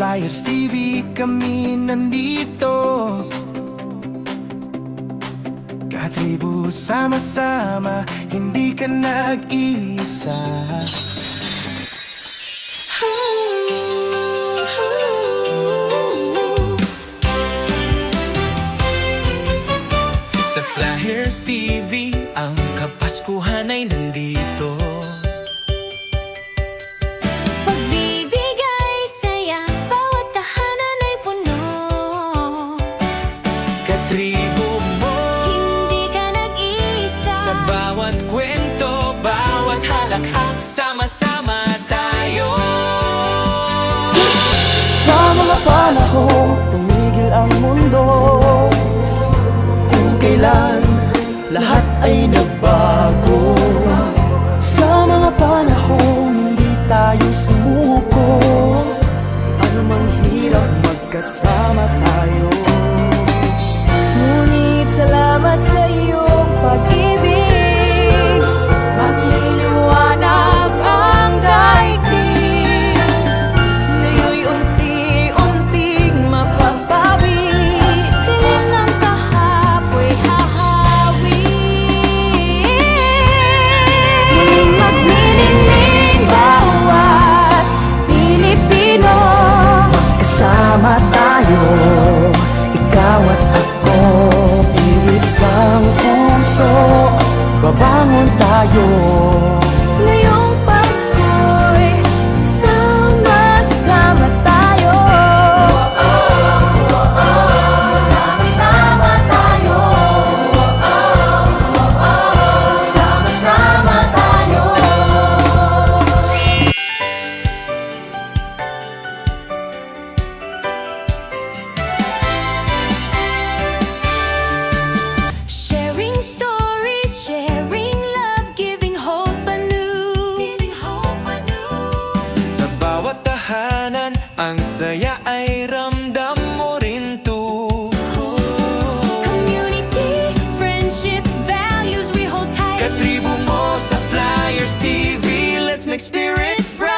Flyers TV, kami nandito. Katribu sama-sama, hindi ka nag-iisa Sa Flyers TV, ang kapaskuhan ay nandito bawat kwento, bawat halakhak Sama-sama tayo. Sa mga panahong tumigil ang mundo Kung kailan lahat ay nagbago babangon tayo Spirits bright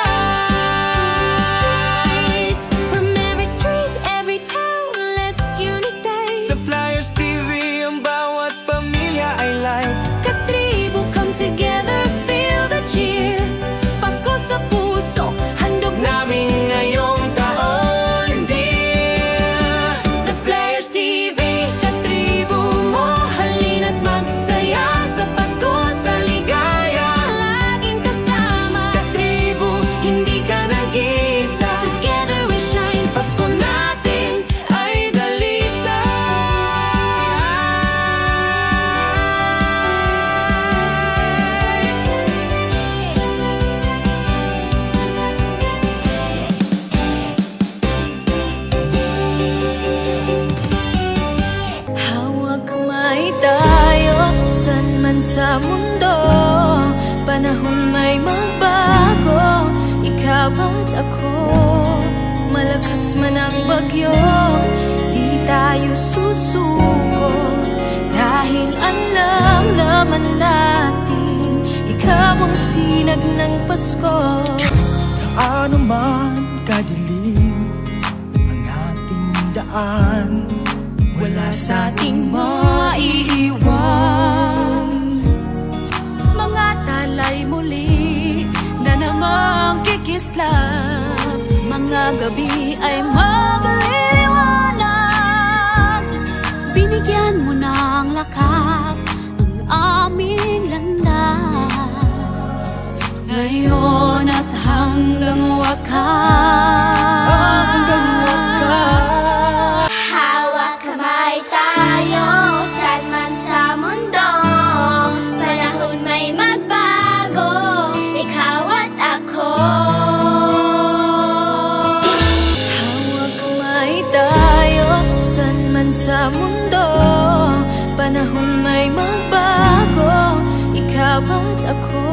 From every street, every town, let's unite. Sa Flyers TV, ang bawat pamilya ay light Katribo, come together, feel the cheer. Pasko sa puso, mundo. Panahon may magbago. Ikaw at ako Malakas man ang bagyo. Di tayo susuko Dahil alam naman natin Ikaw ang sinag ng Pasko. Ano man kadilim ang ating daan Wala sa ating maiiwan namang kikislap Mga gabi ay magliwanag Binigyan mo ng lakas ang aming landas. Ngayon at hanggang wakas panahon may magbago Ikaw at ako.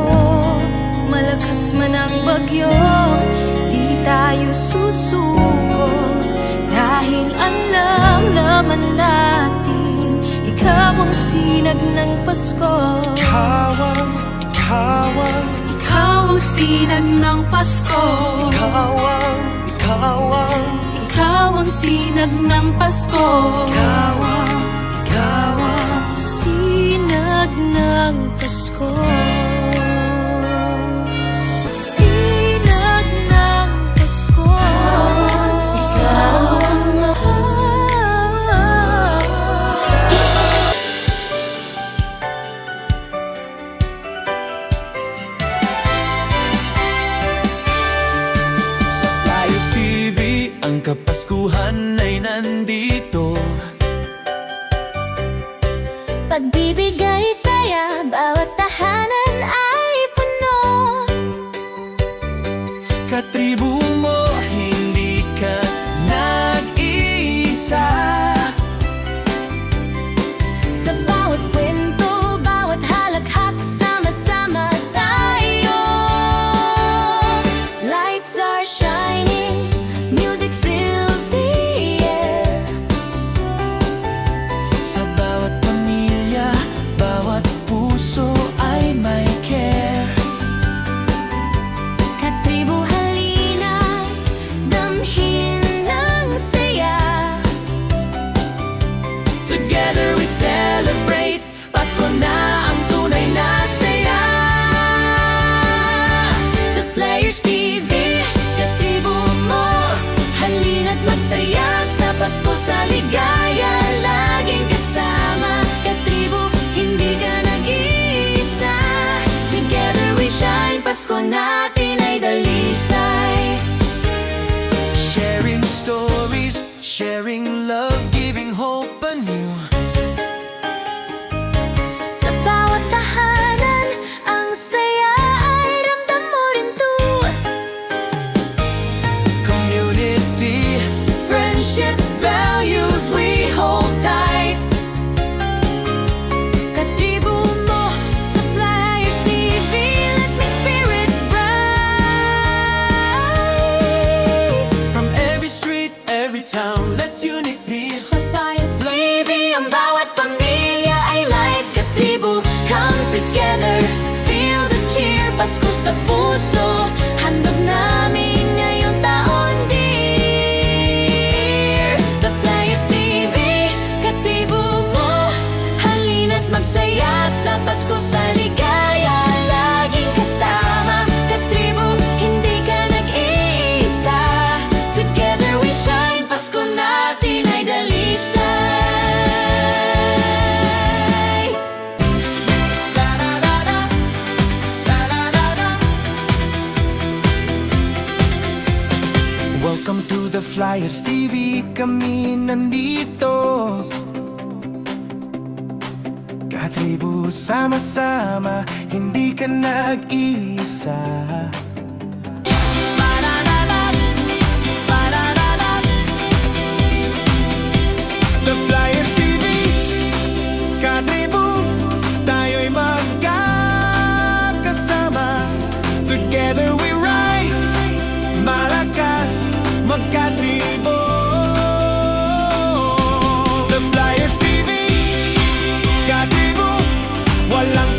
Malakas man ang bagyo Di tayo susuko. Dahil alam naman natin Ikaw ang sinag ng Pasko. Ikaw ang, ikaw ang Ikaw ang sinag ng Pasko. Ikaw ang, ikaw ang Ikaw ang sinag ng Pasko. ikaw Pagkapasko salir. sa puso. Flyers TV kami nandito. Katribo sama-sama Hindi ka nag-iisa volant